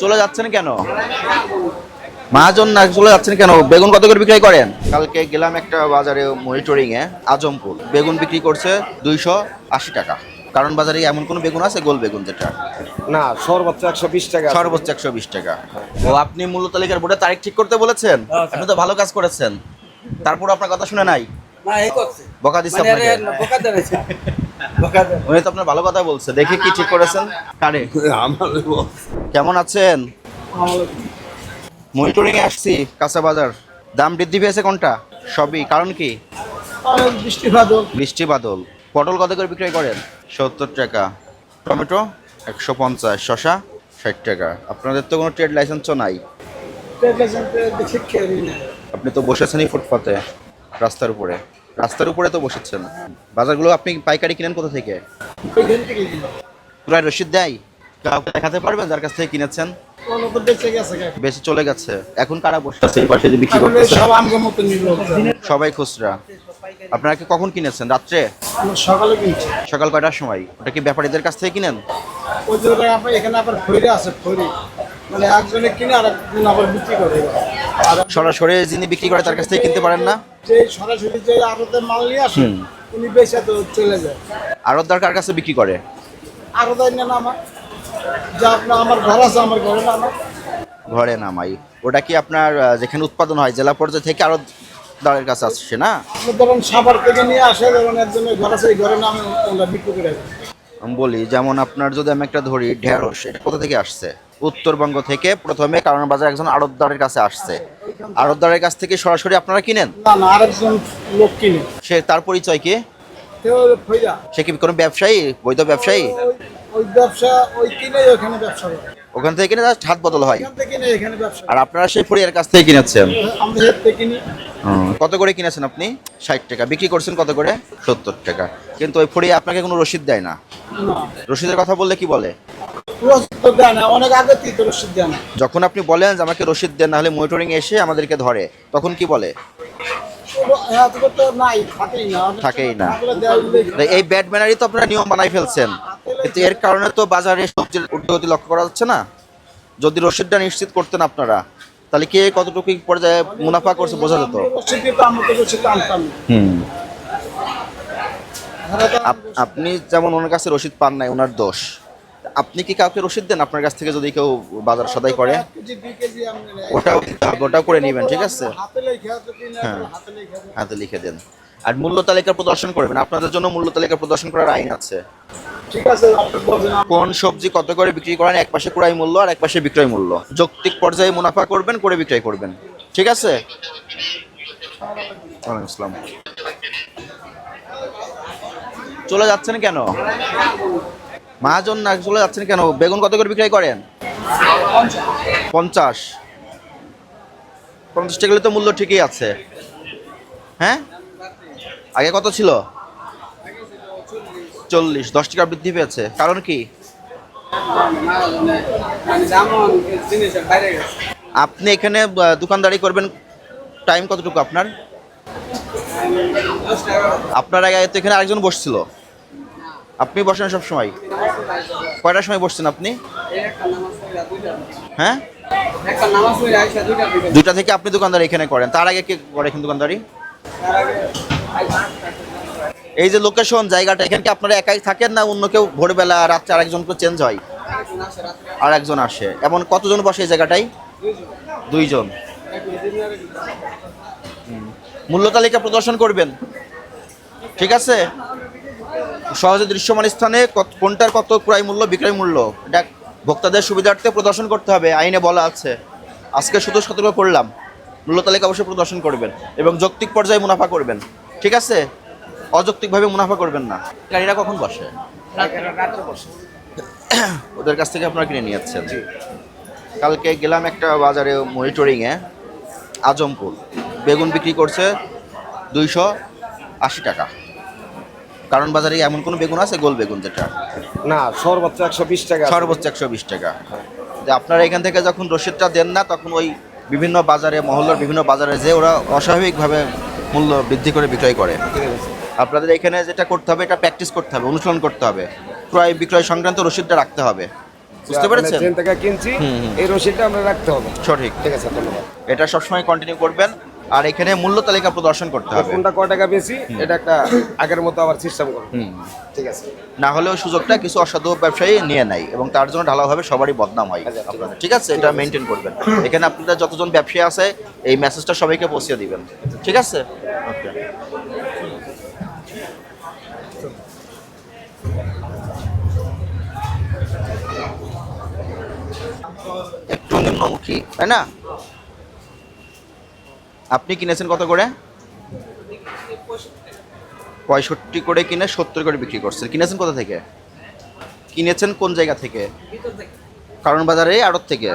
চলে যাচ্ছেন কেন? মহাজন না চলে যাচ্ছেন কেন? বেগুন কত করে বিক্রি করেন? কালকে গেলাম একটা বাজারে মনিটরিং এ আজমপুর। বেগুন বিক্রি করছে দুইশো আশি টাকা। কারণ বাজারে এমন কোনো বেগুন আছে? গোল বেগুন যেটা। না সর্বোচ্চ একশো বিশ টাকা সর্বোচ্চ একশো বিশ টাকা। ও আপনি মূল্য তালিকার বোর্ডে তারিখ ঠিক করতে বলেছেন? আপনি তো ভালো কাজ করেছেন। তারপর আপনার কথা শুনে নাই? না এই করছে। বকা দিচ্ছে মানে আপনাকে। উনি তো আপনার ভালো কথা বলছে দেখি কি ঠিক করেছেন। কারে? কেমন আছেন? মনিটরিং আসছি কাঁচা বাজার। দাম বৃদ্ধি পেয়েছে কোনটা? সবই কারণ কি? বৃষ্টি বাদল। বৃষ্টি বাদল পটল কত করে বিক্রয় করেন? সত্তর টাকা। টমেটো একশো পঞ্চাশ। শশা ষাট টাকা। আপনাদের তো কোনো ট্রেড লাইসেন্সও নাই। আপনি তো বসেছেনই ফুটপাতে রাস্তার উপরে। রাস্তার উপরে তো বসেছেন। বাজারগুলো আপনি পাইকারি কিনেন কোথা থেকে? পুরাই রসিদ দেয়? কাউকে দেখাতে পারবেন যার কাছ থেকে কিনেছেন। বেশি চলে গেছে। এখন কারা বসে? আছে এই পাশে যে বিক্রি করতেছে। সব আমগো মতো নিল সবাই খুচরা। আপনারা কি কখন কিনেছেন? রাত্রে? সকালে কিনছি। সকাল কয়টার সময়? ওটা কি ব্যাপারীদের কাছ থেকে কিনেন? ওই যে ওটা আপনার এখানে আবার আছে ফৈরে মানে একজনে কিনে আর একজন আবার বিক্রি করে। আর সরাসরি যিনি বিক্রি করে তার কাছ থেকে কিনতে পারেন না? যে সরাসরি যে আড়তে মাল নিয়ে আসে উনি বেচে তো চলে যায়। কার কাছে বিক্রি করে? আমার। যা আপনার আমার ঘর আছে আমার ঘরে না আমার। ঘরে নামাই ওটা কি আপনার যেখানে উৎপাদন হয় জেলা পর্যায়ে থেকে আরও দাঁড়ের কাছে আসছে না? ধরুন সাভার থেকে নিয়ে আসে যেমন একজনের ঘর আছে ঘরে নামে ওরা বিক্রি করে আমি বলি যেমন আপনার যদি আমি একটা ধরি ঢেঁড়স এটা কোথা থেকে আসছে? উত্তরবঙ্গ থেকে প্রথমে কারণ বাজার একজন আড়তদারের কাছে আসছে। আড়তদারের কাছ থেকে সরাসরি আপনারা কিনেন? না না আরেকজন লোক কিনে। সে তার পরিচয় কি? সে কি কোনো ব্যবসায়ী? বৈধ ব্যবসায়ী? ওই- ওই ব্যবসা ওই কিনে ওখানে ব্যবসা করে। ওখান থেকে কিনে জাস্ট হাত বদল হয়। আর আপনারা সেই ফুরিয়ার কাছ থেকে কিনেছেন? কত করে কিনেছেন আপনি? ষাট টাকা। বিক্রি করছেন কত করে? সত্তর টাকা। কিন্তু ওই ফুরিয়ে আপনাকে কোনো রসিদ দেয় না। রসিদের কথা বললে কি বলে? যখন আপনি বলেন যে আমাকে রসিদ দেন নাহলে মনিটরিং এসে আমাদেরকে ধরে তখন কি বলে? হ্যাঁ থাকেই না। এই ব্যাড ম্যানারই তো আপনারা নিয়ম বানাই ফেলছেন। কিন্তু এর কারণে তো বাজারে সবজির ঊর্ধ্বগতি লক্ষ্য করা যাচ্ছে না। যদি রসিদটা নিশ্চিত করতেন আপনারা তাহলে কে কতটুকু পর্যায়ে মুনাফা করছে বোঝা যেত। হুম। আপনি যেমন ওনার কাছে রসিদ পান নাই ওনার দোষ। আপনি কি কাউকে রসিদ দেন আপনার কাছ থেকে যদি কেউ বাজার সদাই করে। ওটাও করে নেবেন ঠিক আছে? হ্যাঁ। হাতে লেখা দেন। আর মূল্য তালিকা প্রদর্শন করবেন। আপনাদের জন্য মূল্য তালিকা প্রদর্শন করার আইন আছে। কোন সবজি কত করে বিক্রি করেন এক পাশে ক্রয় মূল্য আর এক পাশে বিক্রয় মূল্য। যৌক্তিক পর্যায়ে মুনাফা করবেন করে বিক্রয় করবেন। ঠিক আছে? আসসালাম। চলে যাচ্ছেন কেন? মহাজন না চলে যাচ্ছেন কেন? বেগুন কত করে বিক্রয় করেন? পঞ্চাশ। পঞ্চাশ টাকা তো মূল্য ঠিকই আছে। হ্যাঁ? আগে কত ছিল? চল্লিশ। দশ টাকা বৃদ্ধি পেয়েছে। কারণ কি? আপনি এখানে দোকানদারি করবেন, টাইম কতটুকু আপনার? আপনার আগে তো এখানে আরেকজন বসছিল। আপনি বসেন সব সময় কয়টার সময় বসছেন আপনি? হ্যাঁ? দুইটা থেকে আপনি দোকানদারি এখানে করেন। তার আগে কে করে এখানে দোকানদারি? এই যে লোকেশন জায়গাটা, এখানে কি আপনারা একাই থাকেন না অন্য কেউ ভোরবেলা, রাত্রে আরেকজনকে চেঞ্জ হয়? আর একজন আসে। এমন কতজন বসে এই জায়গাটায়? দুইজন। মূল্য তালিকা প্রদর্শন করবেন। ঠিক আছে? সহজে দৃশ্যমান স্থানে কত- কোনটার কত ক্রয় মূল্য বিক্রয় মূল্য? এটা ভোক্তাদের সুবিধার্থে প্রদর্শন করতে হবে আইনে বলা আছে। আজকে শুধু সতর্ক করলাম। মূল্য তালিকা অবশ্যই প্রদর্শন করবেন এবং যৌক্তিক পর্যায়ে মুনাফা করবেন। ঠিক আছে? অযৌক্তিকভাবে মুনাফা করবেন না। গাড়িরা কখন বসে? বসে ওদের কাছ থেকে আপনারা কিনে নিয়ে যাচ্ছেন। কালকে গেলাম একটা বাজারে মনিটরিংয়ে আজমপুর। বেগুন বিক্রি করছে দুইশো আশি টাকা। কারণ বাজারে এমন কোনো বেগুন আছে? গোল বেগুন যেটা। না সর্বোচ্চ একশো বিশ টাকা সর্বোচ্চ একশো বিশ টাকা। যে আপনারা এখান থেকে যখন রসিদটা দেন না তখন ওই বিভিন্ন বাজারে মহল্লার বিভিন্ন বাজারে যে ওরা অস্বাভাবিকভাবে মূল্য বৃদ্ধি করে বিক্রয় করে। আপনাদের এখানে যেটা করতে হবে এটা প্র্যাকটিস করতে হবে অনুশীলন করতে হবে। ক্রয় বিক্রয় সংক্রান্ত রসিদটা রাখতে হবে। বুঝতে পেরেছেন? যেখান থেকে কিনছি। এই রসিদটা আমরা রাখতে হবে। সঠিক। ঠিক আছে ধন্যবাদ। এটা সবসময় কন্টিনিউ করবেন। আর এখানে মূল্য তালিকা প্রদর্শন করতে হবে। কোনটা কয় টাকা বেশি এটা একটা আগের মতো আবার সিস্টেম করব। হুম। ঠিক আছে। না হলেও সুযোগটা কিছু অসাধু ব্যবসায়ী নিয়ে নেয় এবং তার জন্য ঢালাওভাবে সবারই বদনাম হয় আচ্ছা, ঠিক আপনাদের। ঠিক আছে? এটা মেনটেন করবেন। এখানে আপনাদের যতজন ব্যবসায়ী আছে এই মেসেজটা সবাইকে পৌঁছে দিবেন। ঠিক আছে? ওকে একটু নিম্নমুখী তাই না? আপনি কিনেছেন কত করে? পঁয়ষট্টি করে কিনে সত্তর করে বিক্রি করছেন। কিনেছেন কোথা থেকে? কিনেছেন কোন জায়গা থেকে? কারণ বাজারে আড়ত থেকে।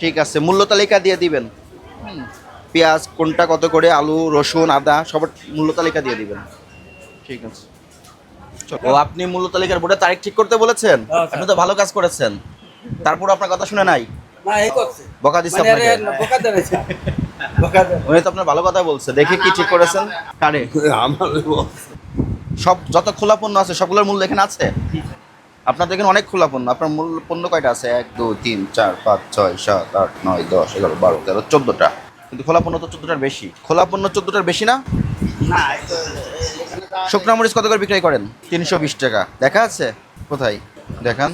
ঠিক আছে মূল্য তালিকা দিয়ে দিবেন। পেঁয়াজ কোনটা কত করে আলু রসুন আদা সবার মূল্য তালিকা দিয়ে দিবেন। ঠিক আছে। ও আপনি মূল্য তালিকার বোর্ডে তারিখ ঠিক করতে বলেছেন? আপনি তো ভালো কাজ করেছেন। তারপর আপনার কথা শুনে নাই? না এই করছে। বকা দিচ্ছে মানে আপনাকে। বোকা দেছে উনি তো আপনার ভালো কথা বলছে। দেখে কি ঠিক করেছেন? কারে? আমার সব যত খোলা পণ্য আছে সবগুলোর মূল্য এখানে আছে? আপনার দেখেন অনেক খোলা পণ্য। আপনার মূল পণ্য কয়টা আছে? এক দুই তিন চার পাঁচ ছয় সাত আট নয় দশ এগারো বারো তেরো চোদ্দোটা। কিন্তু খোলা পণ্য তো চোদ্দোটার বেশি। খোলা পণ্য চোদ্দোটার বেশি না? এখানে শুকনা মরিচ কত করে বিক্রয় করেন? তিনশো বিশ টাকা। দেখা আছে? কোথায়? দেখান।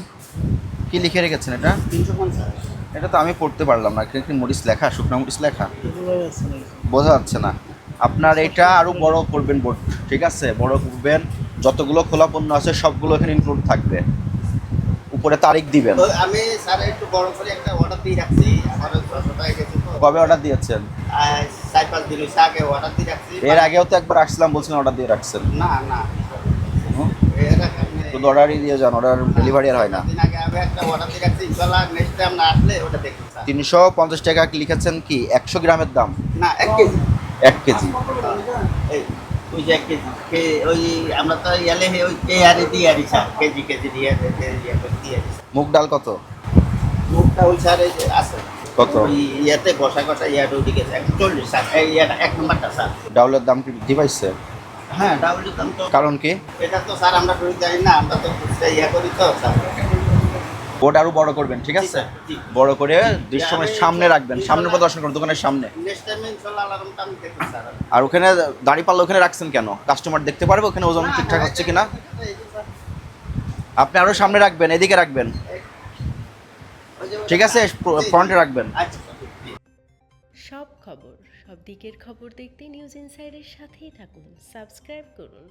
কি লিখে রেখেছেন এটা? তিনশো পঞ্চাশ। এটা তো আমি পড়তে পারলাম না। এখানে কি মরিচ লেখা? শুকনা মরিচ লেখা? বোঝা যাচ্ছে না। আপনার এটা আরও বড় করবেন বোর্ড ঠিক আছে? বড় করবেন যতগুলো খোলা পণ্য আছে সবগুলো এখানে ইনক্লুড থাকবে। উপরে তারিখ দিবেন। আমি স্যার একটু বড় করে একটা অর্ডার দিয়ে রাখছি। আমার কবে অর্ডার দিয়েছেন? আর চার পাঁচ দিন আগে অর্ডার দিয়ে রাখছি। এর আগেও তো একবার আসছিলাম বলছিলেন অর্ডার দিয়ে রাখছেন। না না। শুধু অর্ডারই দিয়ে যান অর্ডার ডেলিভারি আর হয় না। তিনশো পঞ্চাশ টাকা লিখেছেন কি? একশো গ্রামের দাম? না এক কেজি। এক কেজি। এই ওই যে এক কেজি। ওই আমরা তো ইয়ালে ওই কে আরে দিয়ে আরি স্যার কেজি কেজি দিয়ে মুগ ডাল কত? মুখটা ওই স্যার আছে। কত? ইয়াতে ওদিকে স্যার চল্লিশ স্যার ইয়াটা এক নম্বরটা স্যার। ডাউলের দাম কি বৃদ্ধি পাইছে? হ্যাঁ দাম তো কারণ কি? এটা তো স্যার আমরা জানি না আমরা তো ইয়া করি তো স্যার। বোর্ড আরও বড় করবেন ঠিক আছে। বড় করে দৃশ্যমের সামনে রাখবেন সামনে প্রদর্শন করুন দোকানের সামনে। আর ওখানে দাড়ি পাল্লা ওখানে রাখছেন কেন? কাস্টমার দেখতে পারবে ওখানে ওজন ঠিকঠাক হচ্ছে কিনা? আপনি আরও সামনে রাখবেন এদিকে রাখবেন। ঠিক আছে ফ্রন্টে রাখবেন। আচ্ছা সব খবর সব দিকের খবর দেখতে নিউজ ইনসাইডের সাথেই থাকুন সাবস্ক্রাইব করুন।